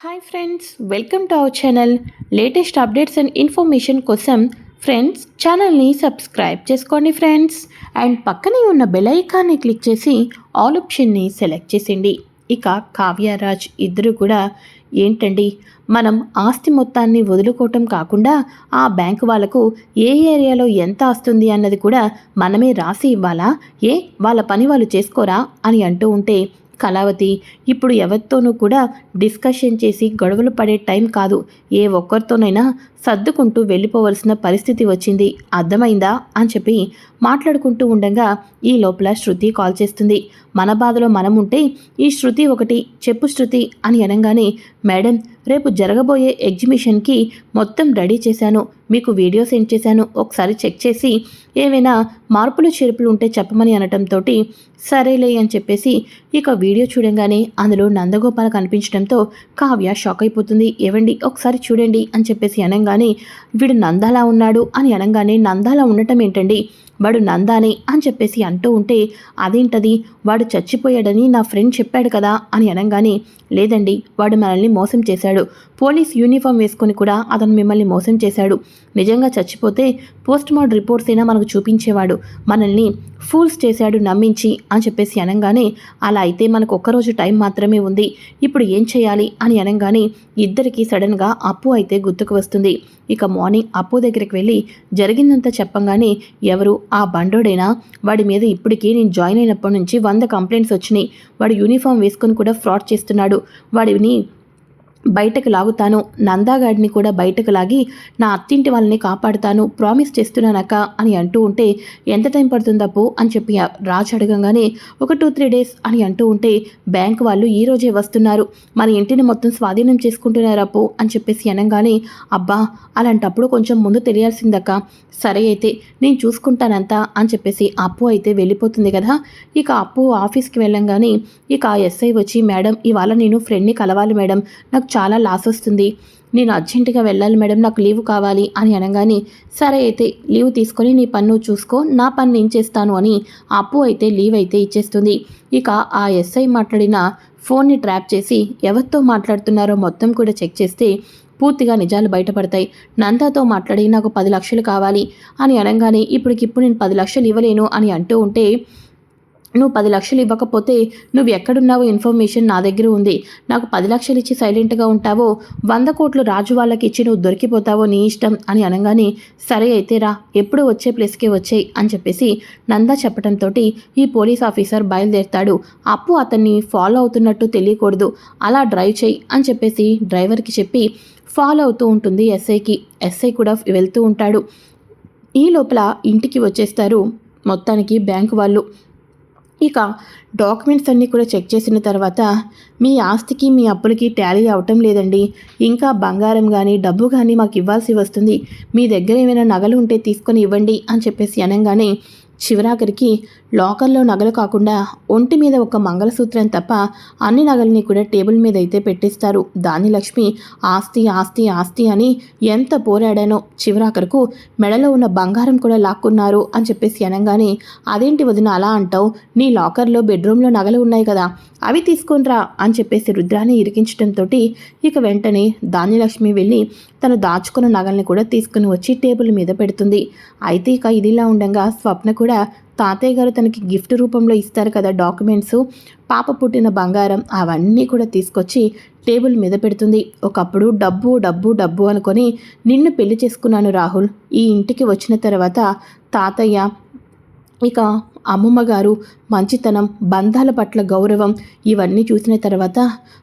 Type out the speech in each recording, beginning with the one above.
Hi friends welcome to our channel latest updates and information కోసం friends ఛానల్ని subscribe చేసుకోండి friends and పక్కనే ఉన్న బెల్ ఐకాన్ని క్లిక్ చేసి ఆల్ ఆప్షన్ని సెలెక్ట్ చేసేయండి. ఇక కావ్యరాజ్ ఇద్దరు కూడా ఏంటండి? మనం ఆస్తి మొత్తాన్ని వదులుకోవటం కాకుండా ఆ బ్యాంకు వాళ్ళకు ఏ ఏరియాలో ఎంత వస్తుంది అన్నది కూడా మనమే రాసి ఇవ్వాలా? ఏ? వాళ్ళ పని వాళ్ళు చేసుకోరా? అని అంటూ ఉంటే కళావతి. ఇప్పుడు ఎవరితోనూ కూడా డిస్కషన్ చేసి గొడవలు పడే టైం కాదు. ఏ ఒక్కరితోనైనా సర్దుకుంటూ వెళ్ళిపోవలసిన పరిస్థితి వచ్చింది. అర్థమైందా? అని చెప్పి మాట్లాడుకుంటూ ఉండగా ఈ లోపల శృతి కాల్ చేస్తుంది. మన బాధలో మనం ఉంటే ఈ శృతి ఒకటి చెప్పు శృతి అని అనగానే మేడం రేపు జరగబోయే ఎగ్జిబిషన్కి మొత్తం రెడీ చేశాను. మీకు వీడియో సెండ్ చేశాను. ఒకసారి చెక్ చేసి ఏవైనా మార్పులు చేర్పులు ఉంటే చెప్పమని అనటంతో సరేలే అని చెప్పేసి ఇక వీడియో చూడంగానే అందులో నందగోపాల కనిపించడంతో కావ్య షాక్ అయిపోతుంది. ఏవండి ఒకసారి చూడండి అని చెప్పేసి అనగానే వీడు నందాలా ఉన్నాడు అని అనగానే నందాలా ఉండటం ఏంటండి? వాడు నందానే అని చెప్పేసి అంటూ ఉంటే అదేంటది? వాడు చచ్చిపోయాడని నా ఫ్రెండ్ చెప్పాడు కదా అని అనగానే లేదండి వాడు మనల్ని మోసం చేశాడు. పోలీస్ యూనిఫామ్ వేసుకొని కూడా అతను మిమ్మల్ని మోసం చేశాడు. నిజంగా చచ్చిపోతే పోస్ట్ మార్టం రిపోర్ట్స్ అయినా మనకు చూపించేవాడు. మనల్ని ఫూల్స్ చేశాడు నమ్మించి అని చెప్పేసి అనగానే అలా అయితే మనకు ఒక్కరోజు టైం మాత్రమే ఉంది. ఇప్పుడు ఏం చేయాలి? అని అనగానే ఇద్దరికి సడన్గా అప్పు అయితే గుర్తుకు వస్తుంది. ఇక మార్నింగ్ అప్పు దగ్గరికి వెళ్ళి జరిగిందంతా చెప్పంగానే ఎవరు ఆ బండోడైనా? వాడి మీద ఇప్పటికీ నేను జాయిన్ అయినప్పటి నుంచి వంద కంప్లైంట్స్ వచ్చినాయి. వాడు యూనిఫామ్ వేసుకొని కూడా ఫ్రాడ్ చేస్తున్నాడు. వాడిని బయటకు లాగుతాను. నందాగాడిని కూడా బయటకు లాగి నా అత్తింటి వాళ్ళని కాపాడుతాను. ప్రామిస్ చేస్తున్నానక్క అని అంటూ ఉంటే ఎంత టైం పడుతుందప్పు అని చెప్పి రాజు అడగంగానే ఒక టూ త్రీ డేస్ అని అంటూ ఉంటే బ్యాంక్ వాళ్ళు ఈ రోజే వస్తున్నారు. మన ఇంటిని మొత్తం స్వాధీనం చేసుకుంటున్నారు అప్పు అని చెప్పేసి అనగానే అబ్బా అలాంటప్పుడు కొంచెం ముందు తెలియాల్సిందక్క. సరే అయితే నేను చూసుకుంటానంతా అని చెప్పేసి అప్పు అయితే వెళ్ళిపోతుంది కదా. ఇక అప్పు ఆఫీస్కి వెళ్ళంగానే ఇక ఆ ఎస్ఐ వచ్చి మేడం ఇవాళ నేను ఫ్రెండ్ని కలవాలి మేడం. నాకు చాలా లాస్ వస్తుంది. నేను అర్జెంటుగా వెళ్ళాలి మేడం నాకు లీవ్ కావాలి అని అనగానే సరే అయితే లీవ్ తీసుకొని నీ పన్ను చూసుకో నా పన్ను ఏం చేస్తాను అని అప్పు అయితే లీవ్ అయితే ఇచ్చేస్తుంది. ఇక ఆ ఎస్ఐ మాట్లాడిన ఫోన్ని ట్రాప్ చేసి ఎవరితో మాట్లాడుతున్నారో మొత్తం కూడా చెక్ చేస్తే పూర్తిగా నిజాలు బయటపడతాయి. నందాతో మాట్లాడి నాకు పది లక్షలు కావాలి అని అనగానే ఇప్పటికిప్పుడు నేను పది లక్షలు ఇవ్వలేను అని అంటూ ఉంటే నువ్వు పది లక్షలు ఇవ్వకపోతే నువ్వు ఎక్కడున్నావో ఇన్ఫర్మేషన్ నా దగ్గర ఉంది. నాకు పది లక్షలు ఇచ్చి సైలెంట్గా ఉంటావో వంద కోట్లు రాజు వాళ్ళకి ఇచ్చి నువ్వు దొరికిపోతావో నీ ఇష్టం అని అనగానే సరే అయితే రా ఎప్పుడు వచ్చే ప్లేస్కే వచ్చాయి అని చెప్పేసి నందా చెప్పడంతో ఈ పోలీస్ ఆఫీసర్ బయలుదేరుతాడు. అప్పు అతన్ని ఫాలో అవుతున్నట్టు తెలియకూడదు. అలా డ్రైవ్ చేయి అని చెప్పేసి డ్రైవర్కి చెప్పి ఫాలో అవుతూ ఉంటుంది ఎస్ఐకి. ఎస్ఐ కూడా వెళ్తూ ఉంటాడు. ఈ లోపల ఇంటికి వచ్చేస్తారు మొత్తానికి బ్యాంకు వాళ్ళు. ఇక డాక్యుమెంట్స్ అన్నీ కూడా చెక్ చేసిన తర్వాత మీ ఆస్తికి మీ అప్పులకి టాలీ అవటం లేదండి. ఇంకా బంగారం కానీ డబ్బు కానీ మాకు ఇవ్వాల్సి వస్తుంది. మీ దగ్గర ఏమైనా నగలు ఉంటే తీసుకొని ఇవ్వండి అని చెప్పేసి అనగానే చివరాఖరికి లాకర్లో నగలు కాకుండా ఒంటి మీద ఒక మంగళసూత్రం తప్ప అన్ని నగల్ని కూడా టేబుల్ మీద అయితే పెట్టిస్తారు. దాని లక్ష్మి ఆస్తి ఆస్తి ఆస్తి అని ఎంత పోరాడానో చివరాఖరకు మెడలో ఉన్న బంగారం కూడా లాక్కున్నారు అని చెప్పేసి అనగానే అదేంటి వదిన అలా అంటావు? నీ లాకర్లో బెడ్రూమ్లో నగలు ఉన్నాయి కదా అవి తీసుకునిరా అని చెప్పేసి రుద్రాన్ని ఇరికించడంతో ఇక వెంటనే దానిలక్ష్మి వెళ్ళి తను దాచుకున్న నగల్ని కూడా తీసుకుని వచ్చి టేబుల్ మీద పెడుతుంది. అయితే ఇక ఇదిలా ఉండగా స్వప్న కూడా తాతయ్య గారు తనకి గిఫ్ట్ రూపంలో ఇస్తారు కదా డాక్యుమెంట్స్ పాప పుట్టిన బంగారం అవన్నీ కూడా తీసుకొచ్చి టేబుల్ మీద పెడుతుంది. ఒకప్పుడు డబ్బు డబ్బు డబ్బు అనుకొని నిన్ను పెళ్ళి చేసుకున్నాను రాహుల్. ఈ ఇంటికి వచ్చిన తర్వాత తాతయ్య ఇక అమ్మమ్మగారు మంచితనం బంధాల పట్ల గౌరవం ఇవన్నీ చూసిన తర్వాత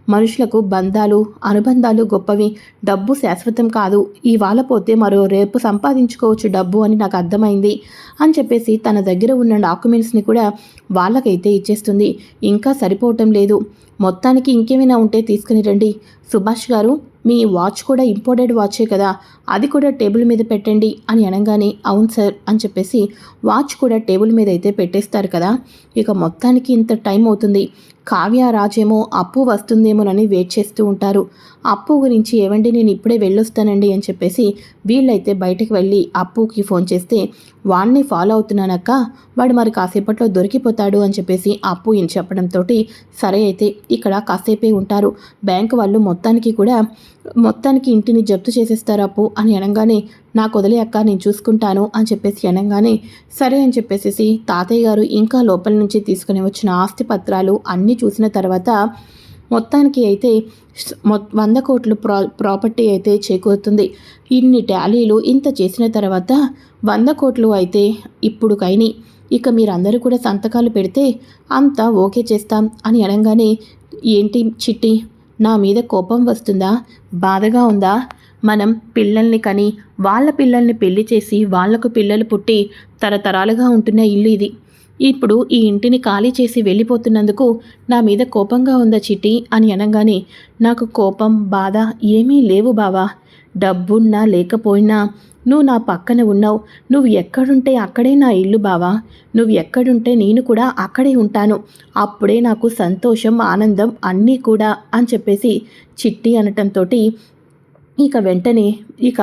మనుషులకు బంధాలు అనుబంధాలు గొప్పవి. డబ్బు శాశ్వతం కాదు. ఇవాళ పోతే మరో రేపు సంపాదించుకోవచ్చు డబ్బు అని నాకు అర్థమైంది అని చెప్పేసి తన దగ్గర ఉన్న డాక్యుమెంట్స్ని కూడా వాళ్ళకైతే ఇచ్చేస్తుంది. ఇంకా సరిపోవటం లేదు. మొత్తానికి ఇంకేమైనా ఉంటే తీసుకుని రండి. సుభాష్ గారు మీ వాచ్ కూడా ఇంపోర్టెడ్ వాచే కదా అది కూడా టేబుల్ మీద పెట్టండి అని అనగానే అవును సార్ అని చెప్పేసి వాచ్ కూడా టేబుల్ మీద అయితే పెట్టేస్తారు కదా. ఇక మొత్తానికి ఇంత టైం అవుతుంది. కావ్య రాజేమో అప్పు వస్తుందేమోనని వెయిట్ చేస్తూ ఉంటారు. అప్పు గురించి ఏవండి నేను ఇప్పుడే వెళ్ళొస్తానండి అని చెప్పేసి వీళ్ళైతే బయటకు వెళ్ళి అప్పుకి ఫోన్ చేస్తే వాడిని ఫాలో అవుతున్నానక్క వాడు మరి కాసేపట్లో దొరికిపోతాడు అని చెప్పేసి అప్పు అని చెప్పడంతో సరే అయితే ఇక్కడ కాసేపే ఉంటారు. బ్యాంకు వాళ్ళు మొత్తానికి కూడా మొత్తానికి ఇంటిని జప్తు చేసేస్తారు అప్పు అని అనగానే నాకు వదిలే అక్క నేను చూసుకుంటాను అని చెప్పేసి అనగానే సరే అని చెప్పేసి తాతయ్య గారు ఇంకా లోపల నుంచి తీసుకుని వచ్చిన ఆస్తి పత్రాలు అన్నీ చూసిన తర్వాత మొత్తానికి అయితే వంద కోట్లు ప్రా ప్రాపర్టీ అయితే చేకూరుతుంది. ఇన్ని టాలీలు ఇంత చేసిన తర్వాత వంద కోట్లు అయితే ఇప్పుడు కైని. ఇక మీరందరూ కూడా సంతకాలు పెడితే అంతా ఓకే చేస్తాం అని అనగానే ఏంటి చిట్టి నా మీద కోపం వస్తుందా? బాధగా ఉందా? మనం పిల్లల్ని కని వాళ్ళ పిల్లల్ని పెళ్ళి చేసి వాళ్ళకు పిల్లలు పుట్టి తరతరాలుగా ఉంటున్న ఇల్లు ఇది. ఇప్పుడు ఈ ఇంటిని ఖాళీ చేసి వెళ్ళిపోతున్నందుకు నా మీద కోపంగా ఉందా చిట్టి? అని అనగానే నాకు కోపం బాధ ఏమీ లేవు బావా. డబ్బున్నా లేకపోయినా నువ్వు నా పక్కన ఉన్నావు. నువ్వు ఎక్కడుంటే అక్కడే నా ఇల్లు బావా. నువ్వు ఎక్కడుంటే నేను కూడా అక్కడే ఉంటాను. అప్పుడే నాకు సంతోషం ఆనందం అన్నీ కూడా అని చెప్పేసి చిట్టి అనటంతో ఇక వెంటనే ఇక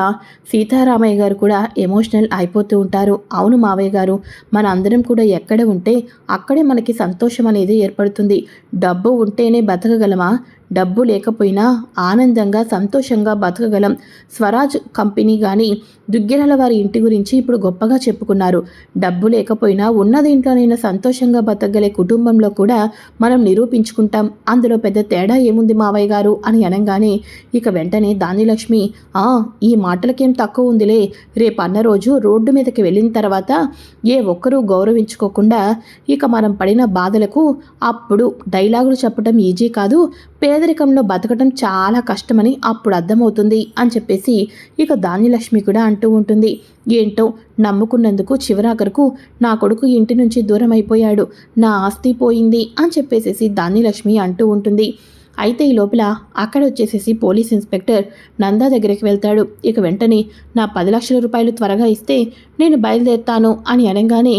సీతారామయ్య గారు కూడా ఎమోషనల్ అయిపోతూ ఉంటారు. అవును మావయ్య గారు మన అందరం కూడా ఎక్కడ ఉంటే అక్కడే మనకి సంతోషం అనేది ఏర్పడుతుంది. డబ్బు ఉంటేనే బతకగలమా? డబ్బు లేకపోయినా ఆనందంగా సంతోషంగా బతకగలం. స్వరాజ్ కంపెనీ కానీ దుగ్గిరాల వారి ఇంటి గురించి ఇప్పుడు గొప్పగా చెప్పుకున్నారు. డబ్బు లేకపోయినా ఉన్నదింట్లోనైనా సంతోషంగా బతకగలే కుటుంబంలో కూడా మనం నిరూపించుకుంటాం. అందులో పెద్ద తేడా ఏముంది మావయ్య గారు? అని అనగానే ఇక వెంటనే దానిలక్ష్మి ఆ ఈ మాటలకేం తక్కువ ఉందిలే. రేపు అన్న రోజు రోడ్డు మీదకి వెళ్ళిన తర్వాత ఏ ఒక్కరూ గౌరవించుకోకుండా ఇక మనం పడిన బాధలకు అప్పుడు డైలాగులు చెప్పడం ఈజీ కాదు. పేదరికంలో బతకడం చాలా కష్టమని అప్పుడు అర్థమవుతుంది అని చెప్పేసి ఇక ధాన్యలక్ష్మి కూడా అంటూ ఉంటుంది. ఏంటో నమ్ముకున్నందుకు చివరాఖరకు నా కొడుకు ఇంటి నుంచి దూరం అయిపోయాడు నా ఆస్తి పోయింది అని చెప్పేసేసి ధాన్యలక్ష్మి అంటూ ఉంటుంది. అయితే ఈ లోపల అక్కడ వచ్చేసేసి పోలీస్ ఇన్స్పెక్టర్ నందా దగ్గరికి వెళ్తాడు. ఇక వెంటనే నా పది లక్షల రూపాయలు త్వరగా ఇస్తే నేను బయలుదేరుతాను అని అనగానే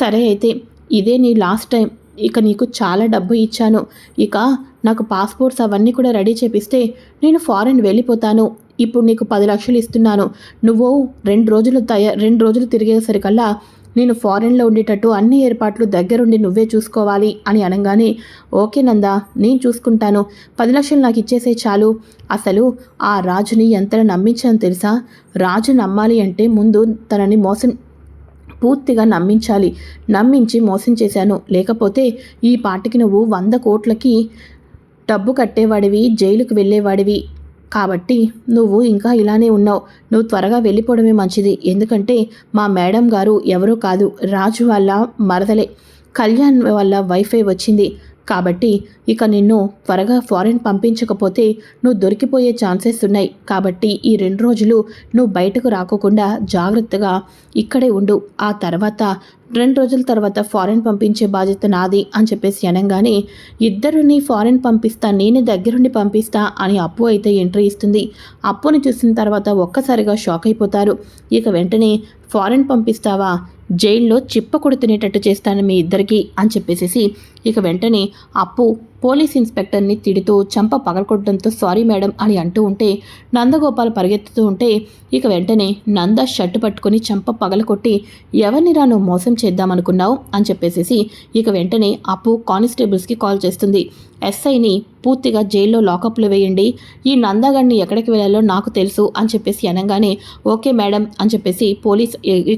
సరే అయితే ఇదే నీ లాస్ట్ టైం ఇక నీకు చాలా డబ్బు ఇచ్చాను. ఇక నాకు పాస్పోర్ట్స్ అవన్నీ కూడా రెడీ చేపిస్తే నేను ఫారెన్ వెళ్ళిపోతాను. ఇప్పుడు నీకు పది లక్షలు ఇస్తున్నాను. నువ్వు రెండు రోజులు తయ రెండు రోజులు తిరిగేసరికల్లా నేను ఫారెన్లో ఉండేటట్టు అన్ని ఏర్పాట్లు దగ్గరుండి నువ్వే చూసుకోవాలి అని అనగానే ఓకే నందా నేను చూసుకుంటాను. పది లక్షలు నాకు ఇచ్చేసే చాలు. అసలు ఆ రాజుని ఎంత నమ్మించాను తెలుసా? రాజు నమ్మాలి అంటే ముందు తనని మోసం పూర్తిగా నమ్మించాలి. నమ్మించి మోసం చేశాను. లేకపోతే ఈ పాటికి నువ్వు వంద కోట్లకి డబ్బు కట్టేవాడివి జైలుకు వెళ్ళేవాడివి. కాబట్టి నువ్వు ఇంకా ఇలానే ఉన్నావు. నువ్వు త్వరగా వెళ్ళిపోవడమే మంచిది. ఎందుకంటే మా మేడం గారు ఎవరూ కాదు. రాజు వాళ్ళ మరదలే. కళ్యాణ్ వాళ్ళ వైఫై వచ్చింది. కాబట్టి ఇక నిన్ను త్వరగా ఫారెన్ పంపించకపోతే నువ్వు దొరికిపోయే ఛాన్సెస్ ఉన్నాయి. కాబట్టి ఈ రెండు రోజులు నువ్వు బయటకు రాకోకుండా జాగ్రత్తగా ఇక్కడే ఉండు. ఆ తర్వాత రెండు రోజుల తర్వాత ఫారెన్ పంపించే బాధ్యత నాది అని చెప్పేసి అనగానే ఇద్దరుని ఫారెన్ పంపిస్తా నేను దగ్గరుండి పంపిస్తా అని అప్పు అయితే ఎంట్రీ ఇస్తుంది. అప్పుని చూసిన తర్వాత ఒక్కసారిగా షాక్ అయిపోతారు. ఇక వెంటనే ఫారెన్ పంపిస్తావా? జైల్లో చిప్ప కొడుతునేటట్టు చేస్తాను మీ ఇద్దరికి అని చెప్పేసి ఇక వెంటనే అప్పు పోలీస్ ఇన్స్పెక్టర్ని తిడుతూ చంప పగలకొట్టడంతో సారీ మేడం అని అంటూ ఉంటే నందగోపాల్ పరిగెత్తుతూ ఉంటే ఇక వెంటనే నంద షర్టు పట్టుకుని చంప పగలకొట్టి ఎవరిని రాను మోసం చేద్దామనుకున్నావు? అని చెప్పేసేసి ఇక వెంటనే అప్పు కానిస్టేబుల్స్కి కాల్ చేస్తుంది. ఎస్ఐని పూర్తిగా జైల్లో లాకప్లో వేయండి. ఈ నందాగడిని ఎక్కడికి వెళ్ళాలో నాకు తెలుసు అని చెప్పేసి అనగానే ఓకే మేడం అని చెప్పేసి పోలీస్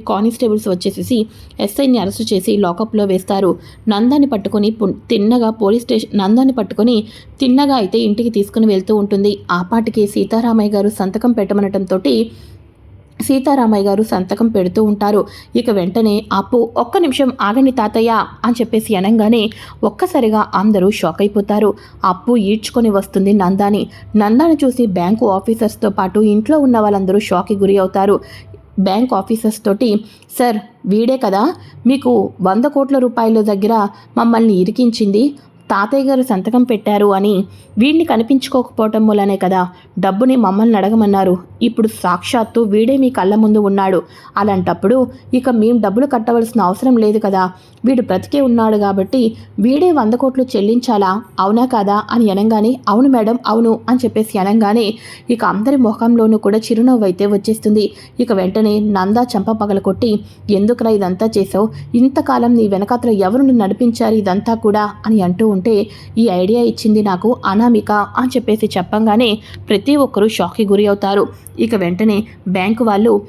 కానిస్టేబుల్స్ వచ్చేసేసి ఎస్ఐని అరెస్ట్ చేసి లాకప్లో వేస్తారు. నందాన్ని పట్టుకొని తిన్నగా పోలీస్ స్టేషన్ నందాన్ని పట్టుకొని తిన్నగా అయితే ఇంటికి తీసుకుని వెళ్తూ ఉంటుంది. ఆ పాటికి సీతారామయ్య గారు సంతకం పెట్టమనటంతో సీతారామయ్య గారు సంతకం పెడుతూ ఉంటారు. ఇక వెంటనే అప్పు ఒక్క నిమిషం ఆగండి తాతయ్య అని చెప్పేసి అనగానే ఒక్కసారిగా అందరూ షాక్ అయిపోతారు. అప్పు ఈడ్చుకొని వస్తుంది నందాని. నందాని చూసి బ్యాంకు ఆఫీసర్స్తో పాటు ఇంట్లో ఉన్న వాళ్ళందరూ షాక్కి గురి అవుతారు. బ్యాంక్ ఆఫీసర్స్ తోటి సార్ వీడే కదా మీకు వంద కోట్ల రూపాయల దగ్గర మమ్మల్ని ఇరికించింది తాతయ్య గారు సంతకం పెట్టారు అని వీడిని కనిపించుకోకపోవటం వల్లనే కదా డబ్బుని మమ్మల్ని అడగమన్నారు. ఇప్పుడు సాక్షాత్తు వీడే మీ కళ్ళ ముందు ఉన్నాడు. అలాంటప్పుడు ఇక మేము డబ్బులు కట్టవలసిన అవసరం లేదు కదా. వీడు బ్రతికే ఉన్నాడు కాబట్టి వీడే వంద కోట్లు చెల్లించాలా? అవునా కాదా? అని అనగానే అవును మేడం అవును అని చెప్పేసి అనగానే ఇక అందరి ముఖంలోనూ కూడా చిరునవ్వు అయితే వచ్చేస్తుంది. ఇక వెంటనే నందా చంప పగల కొట్టి ఎందుకురా ఇదంతా చేసావు ఇంతకాలం నీ వెనకాతల ఎవరు నడిపించారు ఇదంతా కూడా? అని అంటూ ఉంటే ఈ ఐడియా ఇచ్చింది నాకు అనామిక అని చెప్పేసి చెప్పంగానే ప్రతి ఒక్కరూ షాక్కి గురి అవుతారు. ఇక వెంటనే బ్యాంకు వాళ్ళు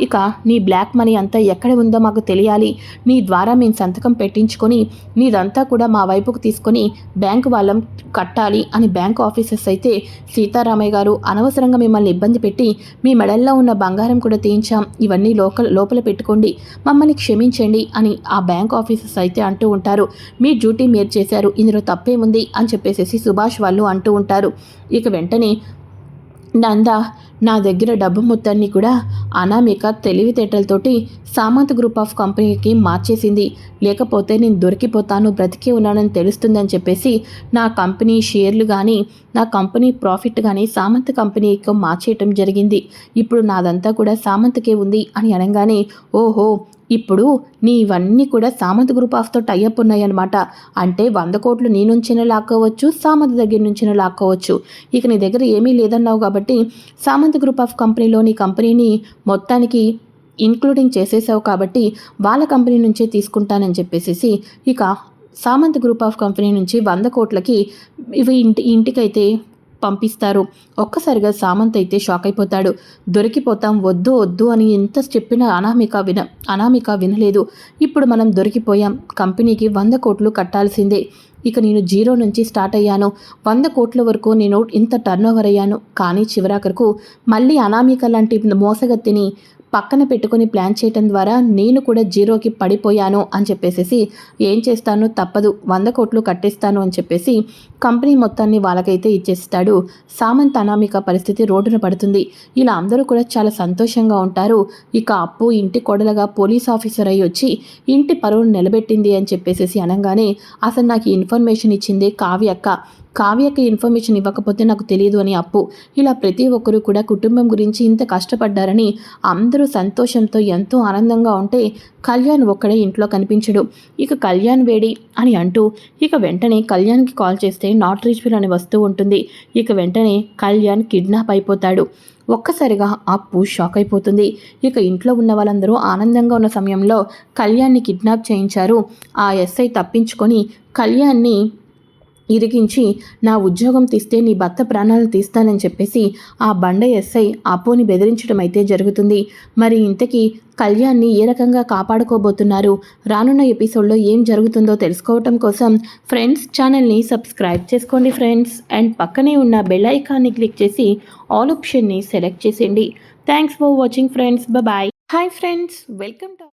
ఇక నీ బ్లాక్ మనీ అంతా ఎక్కడ ఉందో మాకు తెలియాలి. నీ ద్వారా మేము సంతకం పెట్టించుకొని నీదంతా కూడా మా వైపుకు తీసుకొని బ్యాంకు వాళ్ళం కట్టాలి అని బ్యాంకు ఆఫీసర్స్ అయితే సీతారామయ్య గారు అనవసరంగా మిమ్మల్ని ఇబ్బంది పెట్టి మీ మెడల్లో ఉన్న బంగారం కూడా తీయించాం. ఇవన్నీ లోకల్ లోపల పెట్టుకోండి. మమ్మల్ని క్షమించండి అని ఆ బ్యాంక్ ఆఫీసర్స్ అయితే అంటూ ఉంటారు. మీ డ్యూటీ మీరు చేశారు. ఇందులో తప్పేముంది? అని చెప్పేసి సుభాష్ వాళ్ళు అంటూ ఉంటారు. ఇక వెంటనే నంద నా దగ్గర డబ్బు మొత్తాన్ని కూడా అనామిక తెలివితేటలతోటి సామంత్ గ్రూప్ ఆఫ్ కంపెనీకి మార్చేసింది. లేకపోతే నేను దొరికిపోతాను బ్రతికే ఉన్నానని తెలుస్తుందని చెప్పేసి నా కంపెనీ షేర్లు కానీ నా కంపెనీ ప్రాఫిట్ కానీ సామంత్ కంపెనీకి మార్చేయటం జరిగింది. ఇప్పుడు నాదంతా కూడా సామంత్కే ఉంది అని అనగానే ఓహో ఇప్పుడు నీ ఇవన్నీ కూడా సామంత్ గ్రూప్ ఆఫ్తో టైఅప్ ఉన్నాయన్నమాట. అంటే వంద కోట్లు నీ నుంచైనా లాక్కోవచ్చు సామంత్ దగ్గర నుంచినే లాక్కోవచ్చు. ఇక నీ దగ్గర ఏమీ లేదన్నావు కాబట్టి సామంత్ గ్రూప్ ఆఫ్ కంపెనీలో నీ కంపెనీని మొత్తానికి ఇంక్లూడింగ్ చేసేసావు కాబట్టి వాళ్ళ కంపెనీ నుంచే తీసుకుంటానని చెప్పేసి ఇక సామంత్ గ్రూప్ ఆఫ్ కంపెనీ నుంచి వంద కోట్లకి ఇవి ఇంటి ఇంటికైతే పంపిస్తారు. ఒక్కసారిగా సామంత్ అయితే షాక్ అయిపోతాడు. దొరికిపోతాం వద్దు వద్దు అని ఎంత చెప్పినా అనామిక విన అనామిక వినలేదు. ఇప్పుడు మనం దొరికిపోయాం. కంపెనీకి వంద కోట్లు కట్టాల్సిందే. ఇక నేను జీరో నుంచి స్టార్ట్ అయ్యాను. వంద కోట్ల వరకు నేను ఇంత టర్న్ ఓవర్ అయ్యాను. కానీ చివరాఖరకు మళ్ళీ అనామిక లాంటి మోసగత్తిని పక్కన పెట్టుకొని ప్లాన్ చేయటం ద్వారా నేను కూడా జీరోకి పడిపోయాను అని చెప్పేసి ఏం చేస్తాను? తప్పదు. వంద కోట్లు కట్టేస్తాను అని చెప్పేసి కంపెనీ మొత్తాన్ని వాళ్ళకైతే ఇచ్చేస్తాడు. సామంత్ అనామిక పరిస్థితి రోడ్డున పడుతుంది. ఇలా అందరూ కూడా చాలా సంతోషంగా ఉంటారు. ఇక అప్పు ఇంటి కొడలుగా పోలీస్ ఆఫీసర్ అయ్యి వచ్చి ఇంటి పరువును నిలబెట్టింది అని చెప్పేసి అనగానే అసలు నాకు ఇన్ఫర్మేషన్ ఇచ్చింది కావ్యక్క కావ్యకి ఇన్ఫర్మేషన్ ఇవ్వకపోతే నాకు తెలియదు అని అప్పు. ఇలా ప్రతి ఒక్కరూ కూడా కుటుంబం గురించి ఇంత కష్టపడ్డారని అందరూ సంతోషంతో ఎంతో ఆనందంగా ఉంటే కళ్యాణ్ ఒక్కడే ఇంట్లో కనిపించడు. ఇక కళ్యాణ్ వేడి అని అంటూ ఇక వెంటనే కళ్యాణ్కి కాల్ చేస్తే నాట్ రీచ్బుల్ అని వస్తూ ఉంటుంది. ఇక వెంటనే కళ్యాణ్ కిడ్నాప్ అయిపోతాడు. ఒక్కసారిగా అప్పు షాక్ అయిపోతుంది. ఇక ఇంట్లో ఉన్న వాళ్ళందరూ ఆనందంగా ఉన్న సమయంలో కళ్యాణ్ని కిడ్నాప్ చేయించారు. ఆ ఎస్ఐ తప్పించుకొని కళ్యాణ్ని ఇరిగించి నా ఉద్యోగం తీస్తే నీ భర్త ప్రాణాలు తీస్తానని చెప్పేసి ఆ బండ ఎస్ఐ అపోని బెదిరించడం అయితే జరుగుతుంది. మరి ఇంతకీ కళ్యాణ్ని ఏ రకంగా కాపాడుకోబోతున్నారు? రానున్న ఎపిసోడ్లో ఏం జరుగుతుందో తెలుసుకోవటం కోసం ఫ్రెండ్స్ ఛానల్ని సబ్స్క్రైబ్ చేసుకోండి ఫ్రెండ్స్. అండ్ పక్కనే ఉన్న బెల్ ఐకాన్ని క్లిక్ చేసి ఆల్ ఆప్షన్ని సెలెక్ట్ చేసేయండి. Thanks for watching friends. Bye hi friends. Welcome to